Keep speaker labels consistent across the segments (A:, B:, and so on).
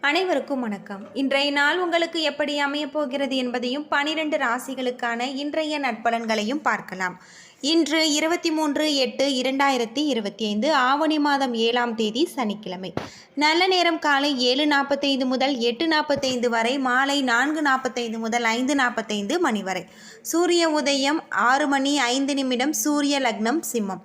A: அனைவருக்கும் வணக்கம். இன்றைய நாள் உங்களுக்கு எப்படி அமையப் போகிறது என்பதையும் பனிரெண்டு ராசிகளுக்கான இன்றைய நட்பலன்களையும் பார்க்கலாம். இன்று இருபத்தி மூன்று எட்டு இரண்டாயிரத்தி இருபத்தி ஐந்து ஆவணி மாதம் ஏழாம் தேதி சனிக்கிழமை. நல்ல நேரம் காலை ஏழு நாற்பத்தைந்து முதல் எட்டு நாற்பத்தைந்து வரை மாலை நான்கு நாற்பத்தைந்து முதல் ஐந்து நாற்பத்தைந்து மணி வரை. சூரிய உதயம் ஆறு மணி ஐந்து நிமிடம் சூரிய லக்னம் சிம்மம்.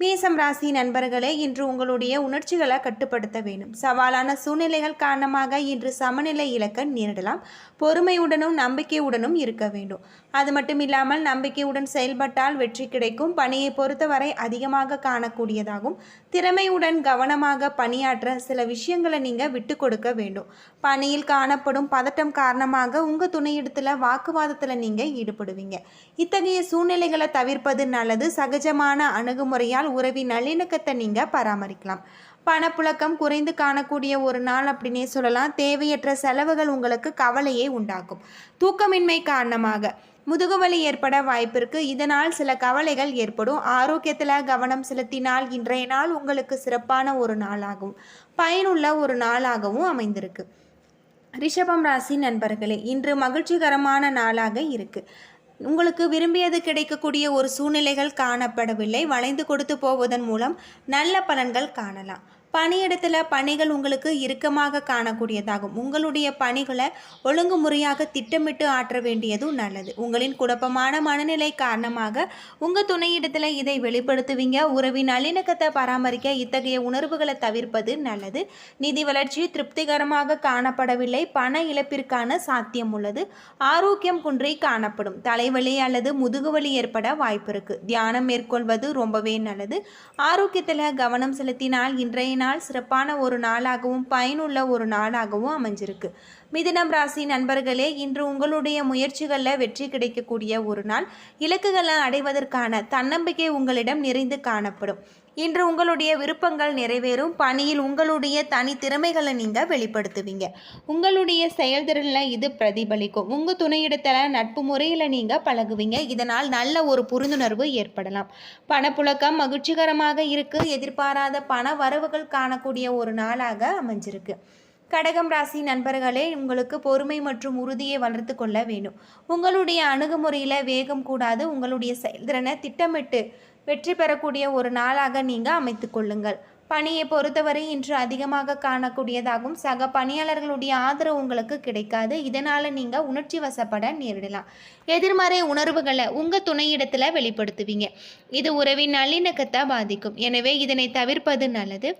A: மேசம் ராசி நண்பர்களே இன்று உங்களுடைய உணர்ச்சிகளை கட்டுப்படுத்த வேண்டும். சவாலான சூழ்நிலைகள் காரணமாக இன்று சமநிலை இழக்க நேரிடலாம். பொறுமையுடனும் நம்பிக்கையுடனும் இருக்க வேண்டும். அது மட்டும் இல்லாமல் நம்பிக்கையுடன் செயல்பட்டால் வெற்றி கிடைக்கும். பணியை பொறுத்தவரை அதிகமாக காணக்கூடியதாகும். திறமையுடன் கவனமாக பணியாற்ற சில விஷயங்களை நீங்கள் விட்டு கொடுக்க வேண்டும். பணியில் காணப்படும் பதட்டம் காரணமாக உங்கள் துணையிடத்தில் வாக்குவாதத்தில் நீங்கள் ஈடுபடுவீங்க. இத்தகைய சூழ்நிலைகளை தவிர்ப்பது நல்லது. சகஜமான அணுகுமுறையால் உறவின் நல்லிணக்கத்தை நீங்கள் பராமரிக்கலாம். பணப்புழக்கம் குறைந்து காணக்கூடிய ஒரு நாள் அப்படின்னே சொல்லலாம். தேவையற்ற செலவுகள் உங்களுக்கு கவலையை உண்டாக்கும். தூக்கமின்மை காரணமாக முதுகுவலி ஏற்பட வாய்ப்பிருக்கு. இதனால் சில கவலைகள் ஏற்படும். ஆரோக்கியத்தில் கவனம் செலுத்தினால் இன்றைய நாள் உங்களுக்கு சிறப்பான ஒரு நாளாகவும் பயனுள்ள ஒரு நாளாகவும் அமைந்திருக்கு. ரிஷபம் ராசி நண்பர்களே இன்று மகிழ்ச்சிகரமான நாளாக இருக்குது உங்களுக்கு விரும்பியது கிடைக்கக்கூடிய ஒரு சூழ்நிலைகள் காணப்படவில்லை. வளைந்து கொடுத்து போவதன் மூலம் நல்ல பலன்கள் காணலாம். பணியிடத்தில் பணிகள் உங்களுக்கு இறுக்கமாக காணக்கூடியதாகும். உங்களுடைய பணிகளை ஒழுங்குமுறையாக திட்டமிட்டு ஆற்ற வேண்டியதும் நல்லது. உங்களின் குழப்பமான மனநிலை காரணமாக உங்கள் துணையிடத்தில் இதை வெளிப்படுத்துவீங்க. உறவின் நல்லிணக்கத்தை பராமரிக்க இத்தகைய உணர்வுகளை தவிர்ப்பது நல்லது. நிதி வளர்ச்சி திருப்திகரமாக காணப்படவில்லை. பண இழப்பிற்கான சாத்தியம் உள்ளது. ஆரோக்கியம் குன்றி காணப்படும். தலைவலி அல்லது முதுகுவலி ஏற்பட வாய்ப்பு இருக்குது தியானம் மேற்கொள்வது ரொம்பவே நல்லது. ஆரோக்கியத்தில் கவனம் செலுத்தினால் இன்றைய நாள் சிறப்பான ஒரு நாளாகவும் பயனுள்ள ஒரு நாளாகவும் அமைஞ்சிருக்கு. மிதுனம் ராசி நண்பர்களே இன்று உங்களுடைய முயற்சிகளில் வெற்றி கிடைக்கக்கூடிய ஒரு நாள். இலக்குகளை அடைவதற்கான தன்னம்பிக்கை உங்களிடம் நிறைந்து காணப்படும். இன்று உங்களுடைய விருப்பங்கள் நிறைவேறும். பணியில் உங்களுடைய தனி திறமைகளை நீங்கள் வெளிப்படுத்துவீங்க. உங்களுடைய செயல்திறனில் இது பிரதிபலிக்கும். உங்கள் துணையிடத்தில் நட்பு முறையில் நீங்கள் பழகுவீங்க. இதனால் நல்ல ஒரு புரிந்துணர்வு ஏற்படலாம். பணப்புழக்கம் மகிழ்ச்சிகரமாக இருக்கு. எதிர்பாராத பண வரவுகள் காணக்கூடிய ஒரு நாளாக அமைஞ்சிருக்கு. கடகம் ராசி நண்பர்களே உங்களுக்கு பொறுமை மற்றும் உறுதியை வளர்த்து கொள்ள வேண்டும். உங்களுடைய அணுகுமுறையில் வேகம் கூடாது. உங்களுடைய செயல்திறனை திட்டமிட்டு வெற்றி பெறக்கூடிய ஒரு நாளாக நீங்கள் அமைத்து கொள்ளுங்கள். பணியை பொறுத்தவரை இன்று அதிகமாக காணக்கூடியதாகும் சக பணியாளர்களுடைய ஆதரவு உங்களுக்கு கிடைக்காது. இதனால் நீங்கள் உணர்ச்சி வசப்பட நேரிடலாம். எதிர்மறை உணர்வுகளை உங்கள் துணையிடத்தில் வெளிப்படுத்துவீங்க. இது உறவின் நல்லிணக்கத்தை பாதிக்கும். எனவே இதனை தவிர்ப்பது நல்லது.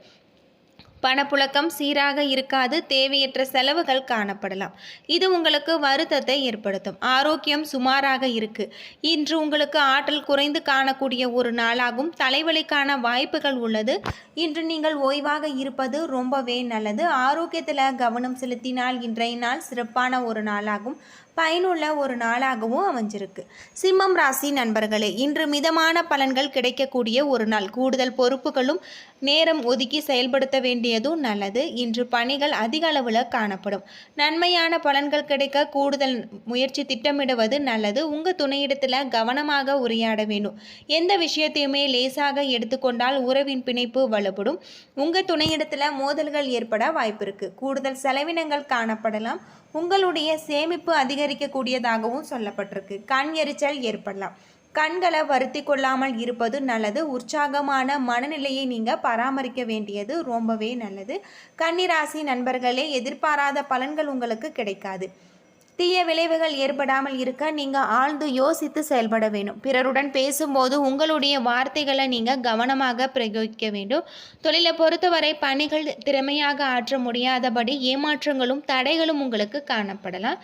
A: பணப்புழக்கம் சீராக இருக்காது தேவையற்ற செலவுகள் காணப்படலாம். இது உங்களுக்கு வருத்தத்தை ஏற்படுத்தும். ஆரோக்கியம் சுமாராக இருக்கு. இன்று உங்களுக்கு ஆற்றல் குறைந்து காணக்கூடிய ஒரு நாளாகும். தலைவலிக்கான வாய்ப்புகள் உள்ளது. இன்று நீங்கள் ஓய்வாக இருப்பது ரொம்பவே நல்லது. ஆரோக்கியத்தில் கவனம் செலுத்தினால் இன்றைய நாள் சிறப்பான ஒரு நாளாகும். பயனுள்ள ஒரு நாளாகவும் அமைஞ்சிருக்கு. சிம்மம் ராசி நண்பர்களே இன்று மிதமான பலன்கள் கிடைக்கக்கூடிய ஒரு நாள். கூடுதல் பொறுப்புகளும் நேரம் ஒதுக்கி செயல்படுத்த வேண்டியதும் நல்லது. இன்று பணிகள் அதிக அளவில் காணப்படும். நன்மையான பலன்கள் கிடைக்க கூடுதல் முயற்சி திட்டமிடுவது நல்லது. உங்கள் துணையிடத்தில் கவனமாக உரையாட வேண்டும். எந்த விஷயத்தையுமே லேசாக எடுத்துக்கொண்டால் உறவின் பிணைப்பு வலுப்படும். உங்கள் துணையிடத்தில் மோதல்கள் ஏற்பட வாய்ப்பு இருக்குது கூடுதல் செலவினங்கள் காணப்படலாம். உங்களுடைய சேமிப்பு அதிகரிக்கக்கூடியதாகவும் சொல்லப்பட்டிருக்கு. கண் எரிச்சல் ஏற்படலாம். கண்களை வருத்தி கொள்ளாமல் இருப்பது நல்லது. உற்சாகமான மனநிலையை நீங்கள் பராமரிக்க வேண்டியது ரொம்பவே நல்லது. கன்னிராசி நண்பர்களே எதிர்பாராத பலன்கள் உங்களுக்கு கிடைக்காது. தீய விளைவுகள் ஏற்படாமல் இருக்க நீங்கள் ஆழ்ந்து யோசித்து செயல்பட வேண்டும். பிறருடன் பேசும்போது உங்களுடைய வார்த்தைகளை நீங்கள் கவனமாக பிரயோகிக்க வேண்டும். தொழிலை பொறுத்தவரை பணிகள் திறமையாக ஆற்ற முடியாதபடி ஏமாற்றங்களும் தடைகளும் உங்களுக்கு காணப்படலாம்.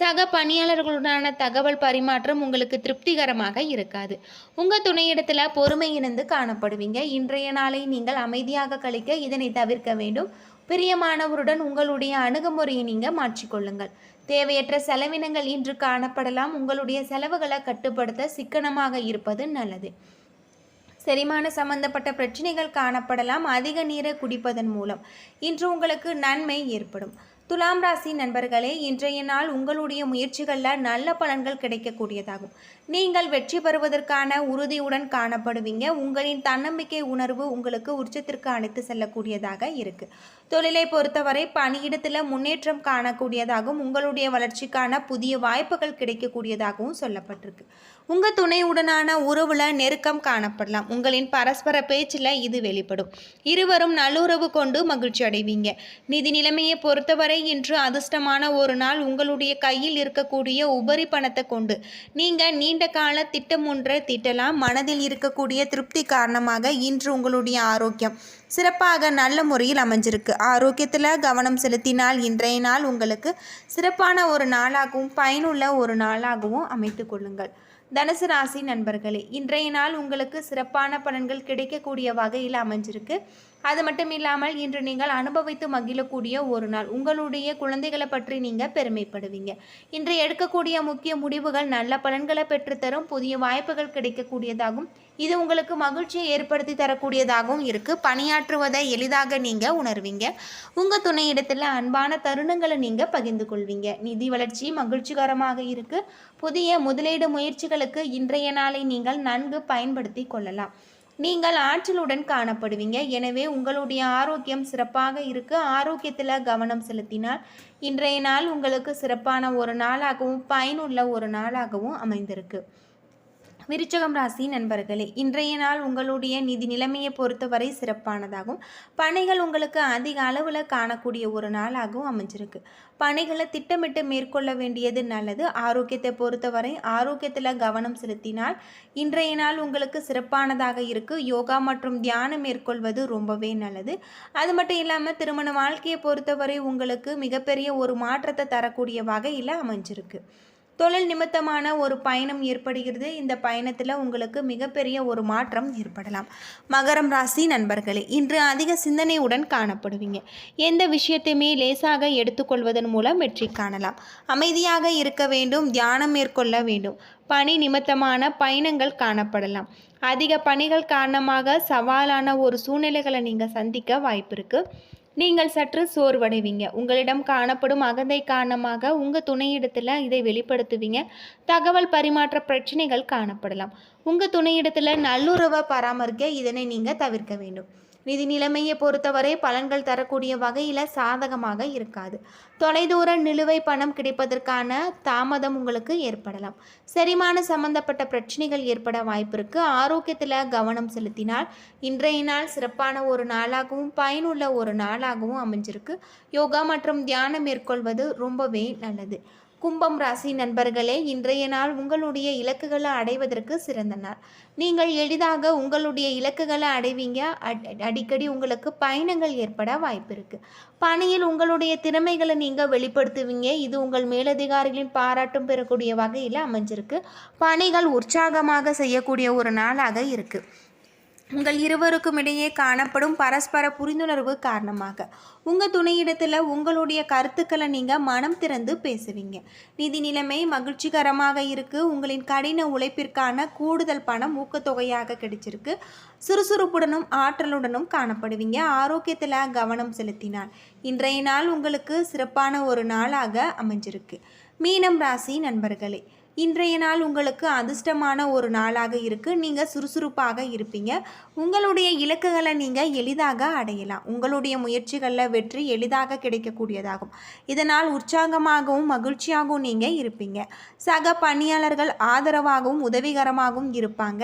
A: சக பணியாளர்களுடனான தகவல் பரிமாற்றம் உங்களுக்கு திருப்திகரமாக இருக்காது. உங்கள் துணையிடத்தில் பொறுமை இணைந்து காணப்படுவீங்க. இன்றைய நாளை நீங்கள் அமைதியாக கழிக்க இதனை தவிர்க்க வேண்டும். பிரியமானவருடன் உங்களுடைய அணுகுமுறையை நீங்கள் மாற்றிக்கொள்ளுங்கள். தேவையற்ற செலவினங்கள் இன்று காணப்படலாம். உங்களுடைய செலவுகளை கட்டுப்படுத்த சிக்கனமாக இருப்பது நல்லது. செரிமான சம்பந்தப்பட்ட பிரச்சனைகள் காணப்படலாம். அதிக நீரை குடிப்பதன் மூலம் இன்று உங்களுக்கு நன்மை ஏற்படும். துலாம் ராசி நண்பர்களே இன்றைய நாள் உங்களுடைய முயற்சிகளில் நல்ல பலன்கள் கிடைக்கக்கூடியதாகும். நீங்கள் வெற்றி பெறுவதற்கான உறுதியுடன் காணப்படுவீங்க. உங்களின் தன்னம்பிக்கை உணர்வு உங்களுக்கு உச்சத்திற்கு அழைத்து செல்லக்கூடியதாக இருக்குது தொழிலை பொறுத்தவரை பணியிடத்தில் முன்னேற்றம் காணக்கூடியதாகவும் உங்களுடைய வளர்ச்சிக்கான புதிய வாய்ப்புகள் கிடைக்கக்கூடியதாகவும் சொல்லப்பட்டிருக்கு. உங்கள் துணையுடனான உறவில் நெருக்கம் காணப்படலாம். உங்களின் பரஸ்பர பேச்சில் இது வெளிப்படும். இருவரும் நல்லுறவு கொண்டு மகிழ்ச்சி அடைவீங்க. நிதி நிலைமையை பொறுத்தவரை இன்று அதிர்ஷ்டமான ஒரு நாள் உங்களுடைய கையில் இருக்கக்கூடிய உபரி பணத்தை கொண்டு. நீங்கள் நீண்ட கால திட்டம் ஒன்றை திட்டலாம். மனதில் இருக்கக்கூடிய திருப்தி காரணமாக இன்று உங்களுடைய ஆரோக்கியம். சிறப்பாக நல்ல முறையில் அமைஞ்சிருக்கு. ஆரோக்கியத்தில் கவனம் செலுத்தினால் இன்றைய நாள் உங்களுக்கு சிறப்பான ஒரு நாளாகவும் பயனுள்ள ஒரு நாளாகவும் அமைத்து கொள்ளுங்கள். தனுசு ராசி நண்பர்களே இன்றைய நாள் உங்களுக்கு சிறப்பான பலன்கள் கிடைக்கக்கூடிய வகையில் அமைஞ்சிருக்கு. அது மட்டும் இல்லாமல் இன்று நீங்கள் அனுபவித்து மகிழக்கூடிய ஒரு நாள். உங்களுடைய குழந்தைகளை பற்றி நீங்கள் பெருமைப்படுவீங்க. இன்று எடுக்கக்கூடிய முக்கிய முடிவுகள் நல்ல பலன்களை பெற்றுத்தரும் புதிய வாய்ப்புகள் கிடைக்கக்கூடியதாகும். இது உங்களுக்கு மகிழ்ச்சியை ஏற்படுத்தி தரக்கூடியதாகவும் இருக்குது பணியாற்றுவதை எளிதாக நீங்கள் உணர்வீங்க. உங்கள் துணையிடத்தில் அன்பான தருணங்களை நீங்கள் பகிர்ந்து கொள்வீங்க. நிதி வளர்ச்சி மகிழ்ச்சிகரமாக இருக்குது புதிய முதலீடு முயற்சிகளுக்கு இன்றைய நாளை நீங்கள் நன்கு பயன்படுத்தி கொள்ளலாம். நீங்கள் ஆற்றலுடன் காணப்படுவீங்க. எனவே உங்களுடைய ஆரோக்கியம் சிறப்பாக இருக்கு. ஆரோக்கியத்தில் கவனம் செலுத்தினால் இன்றைய நாள் உங்களுக்கு சிறப்பான ஒரு நாளாகவும் பயனுள்ள ஒரு நாளாகவும் அமைந்திருக்கு. விருச்சகம் ராசி நண்பர்களே இன்றைய நாள் உங்களுடைய நிதி நிலைமையை பொறுத்தவரை சிறப்பானதாகும். பணிகள் உங்களுக்கு அதிக அளவில் காணக்கூடிய ஒரு நாளாகவும் அமைஞ்சிருக்கு. பணிகளை திட்டமிட்டு மேற்கொள்ள வேண்டியது நல்லது. ஆரோக்கியத்தை பொறுத்தவரை ஆரோக்கியத்தில் கவனம் செலுத்தினால் இன்றைய நாள் உங்களுக்கு சிறப்பானதாக இருக்குது யோகா மற்றும் தியானம் மேற்கொள்வது ரொம்பவே நல்லது. அது மட்டும் இல்லாமல் திருமண வாழ்க்கையை பொறுத்தவரை உங்களுக்கு மிகப்பெரிய ஒரு மாற்றத்தை தரக்கூடிய வகையில் அமைஞ்சிருக்கு. தொழில் நிமித்தமான ஒரு பயணம் ஏற்படுகிறது. இந்த பயணத்தில் உங்களுக்கு மிகப்பெரிய ஒரு மாற்றம் ஏற்படலாம். மகரம் ராசி நண்பர்களே இன்று அதிக சிந்தனையுடன் காணப்படுவீங்க. எந்த விஷயத்தையுமே லேசாக எடுத்துக்கொள்வதன் மூலம் வெற்றி காணலாம். அமைதியாக இருக்க வேண்டும் தியானம் மேற்கொள்ள வேண்டும். பணி நிமித்தமான பயணங்கள் காணப்படலாம். அதிக பணிகள் காரணமாக சவாலான ஒரு சூழ்நிலைகளை நீங்கள் சந்திக்க வாய்ப்பு இருக்குது நீங்கள் சற்று சோர்வடைவீங்க. உங்களிடம் காணப்படும் அகந்தை காரணமாக உங்கள் துணையிடத்தில் இதை வெளிப்படுத்துவீங்க. தகவல் பரிமாற்ற பிரச்சனைகள் காணப்படலாம். உங்கள் துணையிடத்தில் நல்லுறவை பராமரிக்க இதனை நீங்கள் தவிர்க்க வேண்டும். நிதி நிலைமையை பொறுத்தவரை பலன்கள் தரக்கூடிய வகையில் சாதகமாக இருக்காது. தொலைதூர நிலுவை பணம் கிடைப்பதற்கான தாமதம் உங்களுக்கு ஏற்படலாம். செரிமான சம்பந்தப்பட்ட பிரச்சனைகள் ஏற்பட வாய்ப்பிருக்கு ஆரோக்கியத்தில் கவனம் செலுத்தினால் இன்றைய நாள் சிறப்பான ஒரு நாளாகவும் பயனுள்ள ஒரு நாளாகவும் அமைஞ்சிருக்கு. யோகா மற்றும் தியானம் மேற்கொள்வது ரொம்பவே நல்லது. கும்பம் ராசி நண்பர்களே இன்றைய நாள் உங்களுடைய இலக்குகளை அடைவதற்கு சிறந்த நாள். நீங்கள் எளிதாக உங்களுடைய இலக்குகளை அடைவீங்க. அடிக்கடி உங்களுக்கு பயணங்கள் ஏற்பட வாய்ப்பு இருக்குது பணியில் உங்களுடைய திறமைகளை நீங்கள் வெளிப்படுத்துவீங்க. இது உங்கள் மேலதிகாரிகளின் பாராட்டும் பெறக்கூடிய வகையில் அமைஞ்சிருக்கு. பணிகள் உற்சாகமாக செய்யக்கூடிய ஒரு நாளாக இருக்குது உங்கள் இருவருக்கும் இடையே காணப்படும் பரஸ்பர புரிந்துணர்வு காரணமாக. உங்கள் துணையிடத்தில் உங்களுடைய கருத்துக்களை நீங்கள் மனம் திறந்து பேசுவீங்க. நிதி நிலைமை மகிழ்ச்சிகரமாக இருக்குது உங்களின் கடின உழைப்பிற்கான கூடுதல் பணம் ஊக்கத்தொகையாக கிடைச்சிருக்கு. சுறுசுறுப்புடனும் ஆற்றலுடனும் காணப்படுவீங்க. ஆரோக்கியத்தில் கவனம் செலுத்தினால். இன்றைய நாள் உங்களுக்கு சிறப்பான ஒரு நாளாக அமைஞ்சிருக்கு. மீனம் ராசி நண்பர்களே இன்றைய நாள் உங்களுக்கு அதிர்ஷ்டமான ஒரு நாளாக இருக்குது நீங்கள் சுறுசுறுப்பாக இருப்பீங்க. உங்களுடைய இலக்குகளை நீங்கள் எளிதாக அடையலாம். உங்களுடைய முயற்சிகளில் வெற்றி எளிதாக கிடைக்கக்கூடியதாகும். இதனால் உற்சாகமாகவும் மகிழ்ச்சியாகவும் நீங்கள் இருப்பீங்க. சக பணியாளர்கள் ஆதரவாகவும் உதவிகரமாகவும் இருப்பாங்க.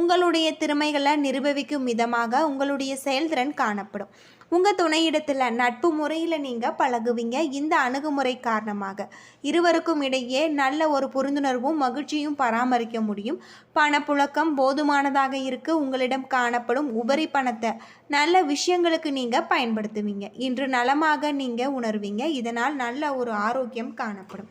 A: உங்களுடைய திறமைகளை நிரூபிக்கும் விதமாக உங்களுடைய செயல்திறன் காணப்படும். உங்கள் துணையிடத்தில் நட்பு முறையில் நீங்கள் பழகுவீங்க. இந்த அணுகுமுறை காரணமாக இருவருக்கும் இடையே நல்ல ஒரு புரிந்துணர்வும் மகிழ்ச்சியும் பராமரிக்க முடியும். பணப்புழக்கம் போதுமானதாக இருக்கு. உங்களிடம் காணப்படும் உபரி பணத்தை நல்ல விஷயங்களுக்கு நீங்கள் பயன்படுத்துவீங்க. இன்று நலமாக நீங்கள் உணர்வீங்க. இதனால் நல்ல ஒரு ஆரோக்கியம் காணப்படும்.